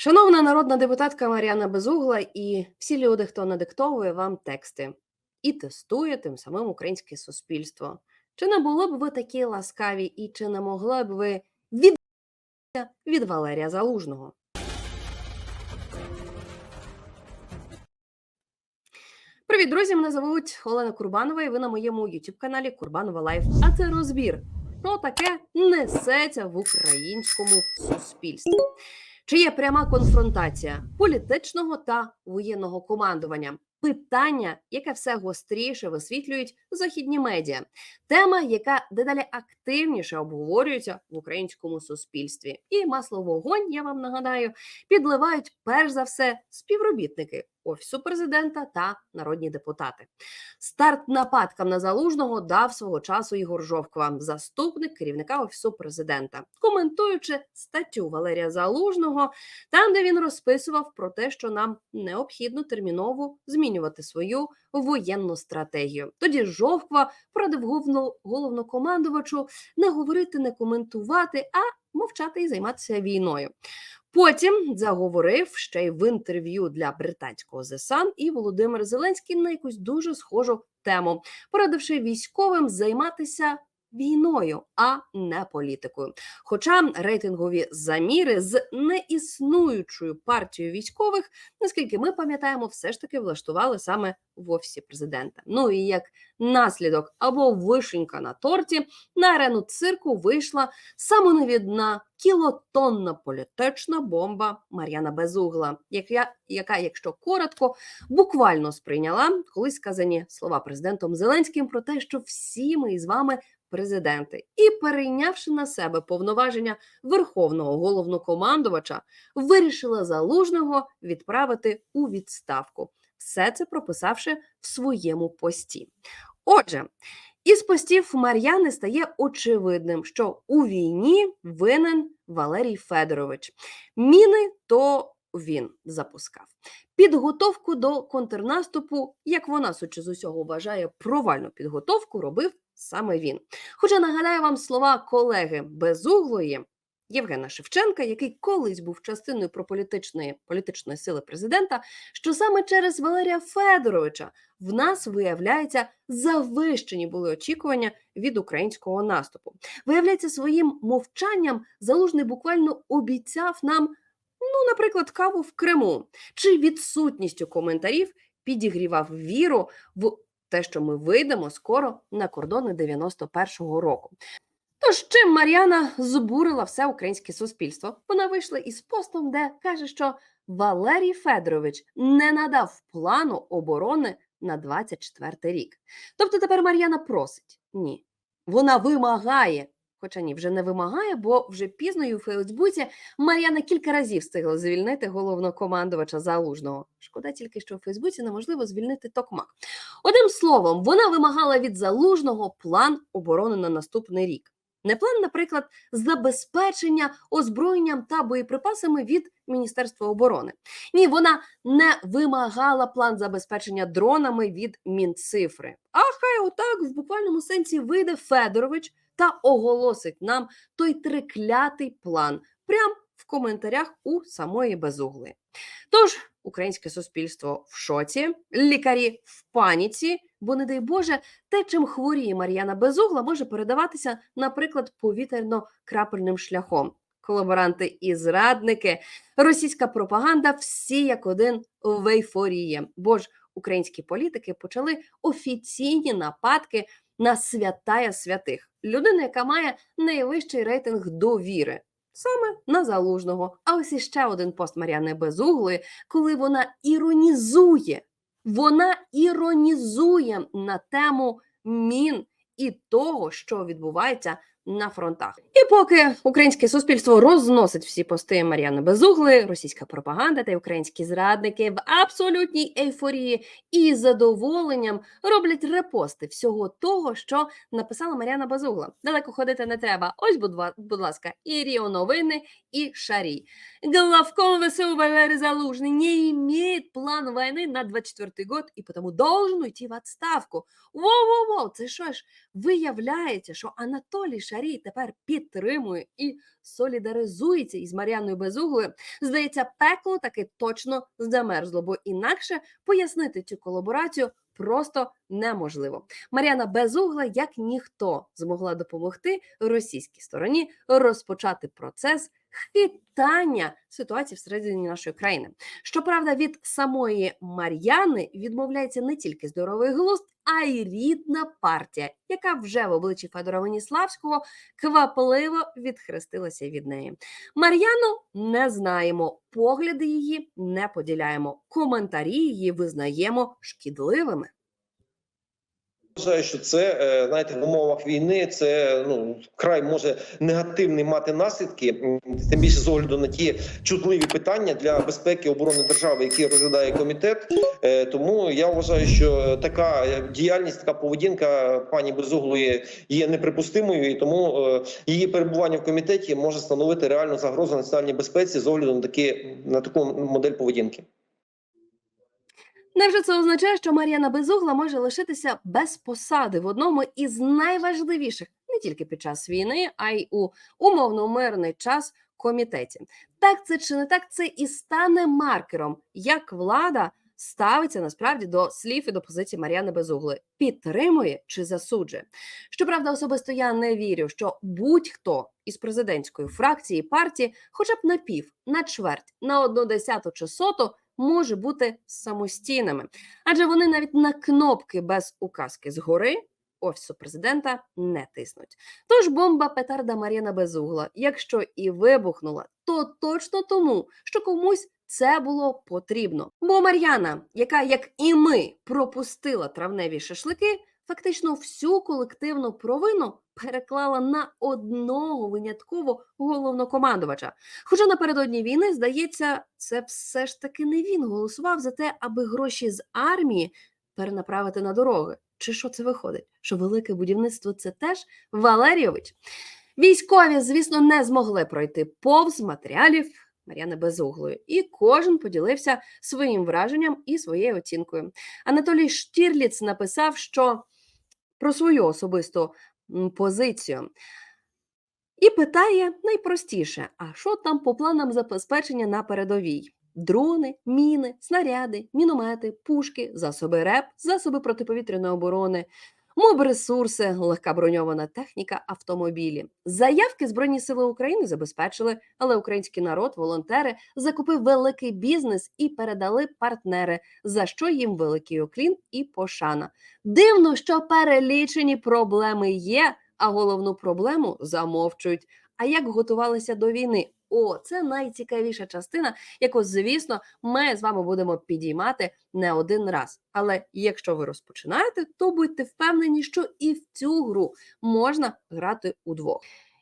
Шановна народна депутатка Мар'яна Безугла і всі люди, хто надиктовує вам тексти і тестує тим самим українське суспільство. Чи не було б ви такі ласкаві, і чи не могли б ви від від Валерія Залужного? Привіт, друзі! Мене звуть Олена Курбанова, і ви на моєму youtube каналі Курбанова Лайф. А це розбір, що таке несеться в українському суспільстві. Чи є пряма конфронтація політичного та воєнного командування? Питання, яке все гостріше висвітлюють західні медіа, тема, яка дедалі активніше обговорюється в українському суспільстві, і масло вогонь, я вам нагадаю, підливають перш за все співробітники офісу президента та народні депутати. Старт нападкам на залужного дав свого часу Ігор Жовква, заступник керівника офісу президента, коментуючи статтю Валерія Залужного, там де він розписував про те, що нам необхідно терміново змінювати свою воєнну стратегію. Тоді Жовква порадив головнокомандувачу не говорити, не коментувати, а мовчати і займатися війною. Потім заговорив ще й в інтерв'ю для британського The Sun і Володимир Зеленський на якусь дуже схожу тему, порадивши військовим займатися війною, а не політикою. Хоча рейтингові заміри з неіснуючою партією військових, наскільки ми пам'ятаємо, все ж таки влаштували саме в офісі президента. Ну і як наслідок або вишенька на торті на арену цирку вийшла самонавідна кілотонна політична бомба Мар'яна Безугла, яка, яка, якщо коротко, буквально сприйняла колись сказані слова президентом Зеленським про те, що всі ми із вами президенти, і перейнявши на себе повноваження верховного головнокомандувача, вирішила залужного відправити у відставку. Все це прописавши в своєму пості. Отже, із постів Мар'яни стає очевидним, що у війні винен Валерій Федорович. Міни то він запускав. Підготовку до контрнаступу, як вона сучи з усього вважає, провальну підготовку робив саме він. Хоча нагадаю вам слова колеги безуглої Євгена Шевченка, який колись був частиною прополітичної політичної сили президента, що саме через Валерія Федоровича в нас виявляється завищені були очікування від українського наступу. Виявляється, своїм мовчанням залужний буквально обіцяв нам. Ну, наприклад, каву в Криму чи відсутністю коментарів підігрівав віру в те, що ми вийдемо скоро на кордони 91-го року. Тож чим Мар'яна збурила все українське суспільство? Вона вийшла із постом, де каже, що Валерій Федорович не надав плану оборони на 24 рік. Тобто тепер Мар'яна просить ні. Вона вимагає Хоча ні, вже не вимагає, бо вже пізно і у Фейсбуці Мар'яна кілька разів встигла звільнити головнокомандувача залужного. Шкода тільки, що у Фейсбуці неможливо звільнити Токмак. Одним словом, вона вимагала від залужного план оборони на наступний рік. Не план, наприклад, забезпечення озброєнням та боєприпасами від Міністерства оборони. Ні, вона не вимагала план забезпечення дронами від Мінцифри. А хай отак в буквальному сенсі вийде Федорович та оголосить нам той триклятий план прямо в коментарях у самої безугли. Тож, українське суспільство в шоці, лікарі в паніці, бо, не дай Боже, те, чим хворіє Мар'яна Безугла, може передаватися, наприклад, повітряно-крапельним шляхом. Колаборанти і зрадники, російська пропаганда, всі як один в ейфорії. Бо ж українські політики почали офіційні нападки на святая святих, людина, яка має найвищий рейтинг довіри. Саме на залужного. А ось іще один пост Мар'яни Безуглої, коли вона іронізує, вона іронізує на тему мін і того, що відбувається на фронтах. І поки українське суспільство розносить всі пости Мар'яни Безугли, російська пропаганда та українські зрадники в абсолютній ейфорії і задоволенням роблять репости всього того, що написала Мар'яна Безугла. Далеко ходити не треба. Ось, будь, ласка, і Ріо новини, і Шарій. Главком ВСУ Валерий Залужный не имеет план войны на 24 год і тому должен уйти в отставку. Воу-воу-воу, це що ж, виявляється, що Анатолій Шарій коментарі тепер підтримує і солідаризується із Мар'яною Безуглою, здається, пекло таки точно замерзло, бо інакше пояснити цю колаборацію просто неможливо. Мар'яна Безугла, як ніхто, змогла допомогти російській стороні розпочати процес хитання ситуації всередині нашої країни. Щоправда, від самої Мар'яни відмовляється не тільки здоровий глузд, а й рідна партія, яка вже в обличчі Федора Веніславського квапливо відхрестилася від неї. Мар'яну не знаємо, погляди її не поділяємо, коментарі її визнаємо шкідливими. Вважаю, що це е, знаєте, в умовах війни це ну край може негативний мати наслідки, тим більше з огляду на ті чутливі питання для безпеки оборони держави, які розглядає комітет. Е, Тому я вважаю, що така діяльність, така поведінка пані Безуглої є неприпустимою, і тому е, її перебування в комітеті може становити реальну загрозу національній безпеці з огляду на такі на таку модель поведінки. Невже це означає, що Мар'яна Безугла може лишитися без посади в одному із найважливіших не тільки під час війни, а й у умовно мирний час комітеті? Так це чи не так? Це і стане маркером, як влада ставиться насправді до слів і до позиції Мар'яни Безугли, підтримує чи засуджує. Щоправда, особисто я не вірю, що будь-хто із президентської фракції партії, хоча б на пів, на чверть, на одну десяту чи соту може бути самостійними, адже вони навіть на кнопки без указки згори офісу президента не тиснуть. Тож бомба петарда Мар'яна Безугла, якщо і вибухнула, то точно тому, що комусь це було потрібно. Бо Мар'яна, яка, як і ми, пропустила травневі шашлики, фактично всю колективну провину переклала на одного винятково головнокомандувача. Хоча напередодні війни, здається, це все ж таки не він голосував за те, аби гроші з армії перенаправити на дороги. Чи що це виходить? Що велике будівництво це теж Валерійович? Військові, звісно, не змогли пройти повз матеріалів Мар'яни Безуглої, і кожен поділився своїм враженням і своєю оцінкою. Анатолій Штірліц написав, що про свою особисту позицію. І питає найпростіше: а що там по планам забезпечення на передовій? Дрони, міни, снаряди, міномети, пушки, засоби РЕП, засоби протиповітряної оборони, мобресурси, легка броньована техніка, автомобілі. Заявки Збройні Сили України забезпечили, але український народ, волонтери, закупив великий бізнес і передали партнери, за що їм великий оклін і пошана. Дивно, що перелічені проблеми є, а головну проблему замовчують. А як готувалися до війни? О, це найцікавіша частина, яку, звісно, ми з вами будемо підіймати не один раз. Але якщо ви розпочинаєте, то будьте впевнені, що і в цю гру можна грати удвох.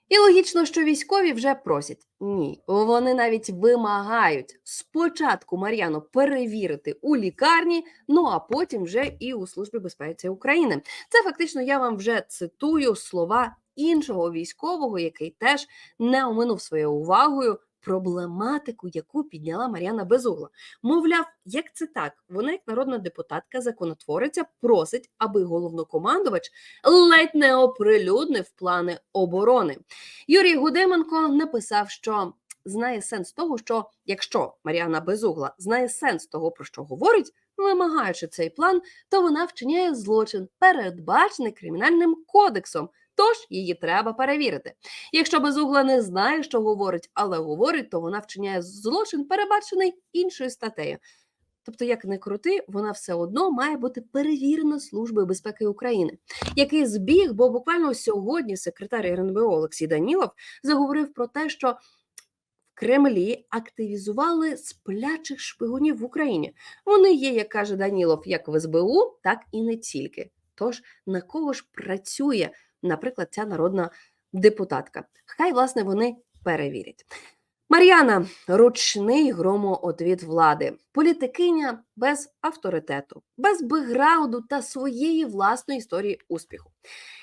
І логічно, що військові вже просять ні, вони навіть вимагають спочатку Мар'яну перевірити у лікарні, ну а потім вже і у службі безпеці України. Це фактично я вам вже цитую слова іншого військового, який теж не оминув своєю увагою проблематику, яку підняла Мар'яна Безугла. Мовляв, як це так? Вона, як народна депутатка, законотвориця, просить, аби головнокомандувач ледь не оприлюднив плани оборони. Юрій Гудименко написав, що знає сенс того, що якщо Мар'яна Безугла знає сенс того, про що говорить, вимагаючи цей план, то вона вчиняє злочин, передбачений кримінальним кодексом. Тож її треба перевірити. Якщо безугла не знає, що говорить, але говорить, то вона вчиняє злочин, передбачений іншою статтею. Тобто, як не крути, вона все одно має бути перевірена Службою безпеки України, який збіг, бо буквально сьогодні секретар РНБО Олексій Данілов заговорив про те, що в Кремлі активізували сплячих шпигунів в Україні. Вони є, як каже Данілов, як в СБУ, так і не тільки. Тож на кого ж працює, наприклад, ця народна депутатка? Хай власне вони перевірять. Мар'яна ручний громоотвід влади, політикиня без авторитету, без бекграунду та своєї власної історії успіху.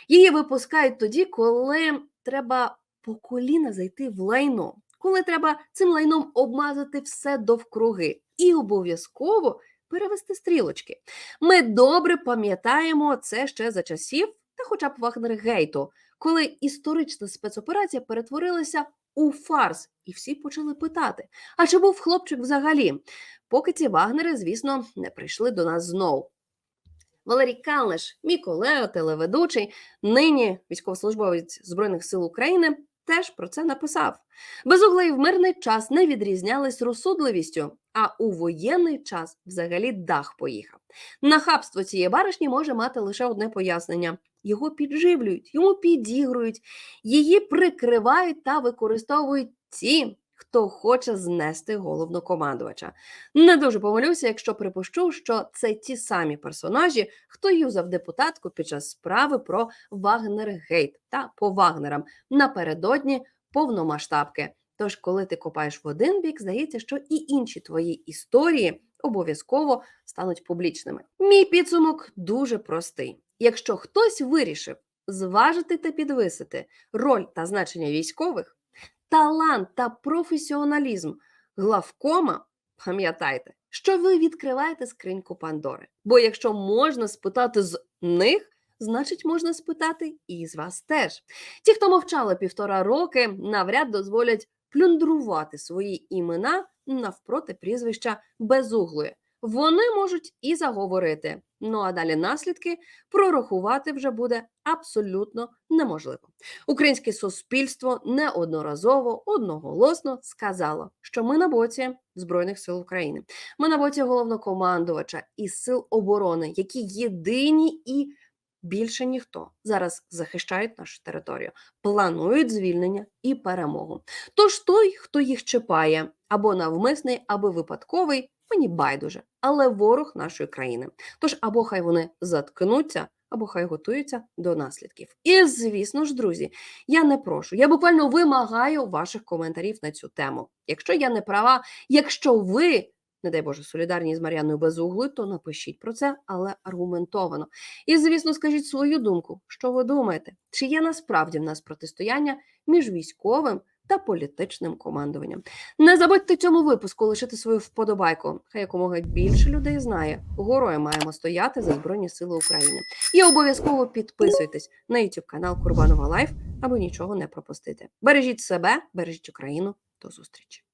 Її випускають тоді, коли треба по коліна зайти в лайно, коли треба цим лайном обмазати все довкруги і обов'язково перевести стрілочки. Ми добре пам'ятаємо це ще за часів та хоча б Вагнергейту, коли історична спецоперація перетворилася у фарс, і всі почали питати: а чи був хлопчик взагалі? Поки ці вагнери, звісно, не прийшли до нас знову. Валерій Калниш, мій колега, телеведучий, нині військовослужбовець Збройних сил України, теж про це написав. Безуглий в мирний час не відрізнялись розсудливістю, а у воєнний час взагалі дах поїхав. Нахабство цієї баришні може мати лише одне пояснення: його підживлюють, йому підігрують, її прикривають та використовують ті, хто хоче знести головнокомандувача. Не дуже помилюся, якщо припущу, що це ті самі персонажі, хто юзав депутатку під час справи про Вагнергейт та по Вагнерам напередодні повномасштабки. Тож, коли ти копаєш в один бік, здається, що і інші твої історії обов'язково стануть публічними. Мій підсумок дуже простий: якщо хтось вирішив зважити та підвисити роль та значення військових, талант та професіоналізм главкома, пам'ятайте, що ви відкриваєте скриньку Пандори. Бо якщо можна спитати з них, значить можна спитати і з вас теж. Ті, хто мовчали півтора роки, навряд дозволять плюндрувати свої імена навпроти прізвища безуглої. Вони можуть і заговорити. Ну а далі наслідки прорахувати вже буде абсолютно неможливо. Українське суспільство неодноразово одноголосно сказало, що ми на боці Збройних сил України. Ми на боці головнокомандувача і сил оборони, які єдині і більше ніхто зараз захищають нашу територію, планують звільнення і перемогу. Тож той, хто їх чіпає, або навмисний, або випадковий, мені байдуже, але ворог нашої країни. Тож або хай вони заткнуться, або хай готуються до наслідків. І звісно ж, друзі, я не прошу, я буквально вимагаю ваших коментарів на цю тему. Якщо я не права, якщо ви. Не дай Боже, солідарні з Мар'яною Безуглою, то напишіть про це, але аргументовано. І, звісно, скажіть свою думку, що ви думаєте, чи є насправді в нас протистояння між військовим та політичним командуванням. Не забудьте цьому випуску лишити свою вподобайку. Хай якомога більше людей знає. Горою маємо стояти за Збройні Сили України. І обов'язково підписуйтесь на YouTube канал Курбанова Лайф, аби нічого не пропустити. Бережіть себе, бережіть Україну. До зустрічі!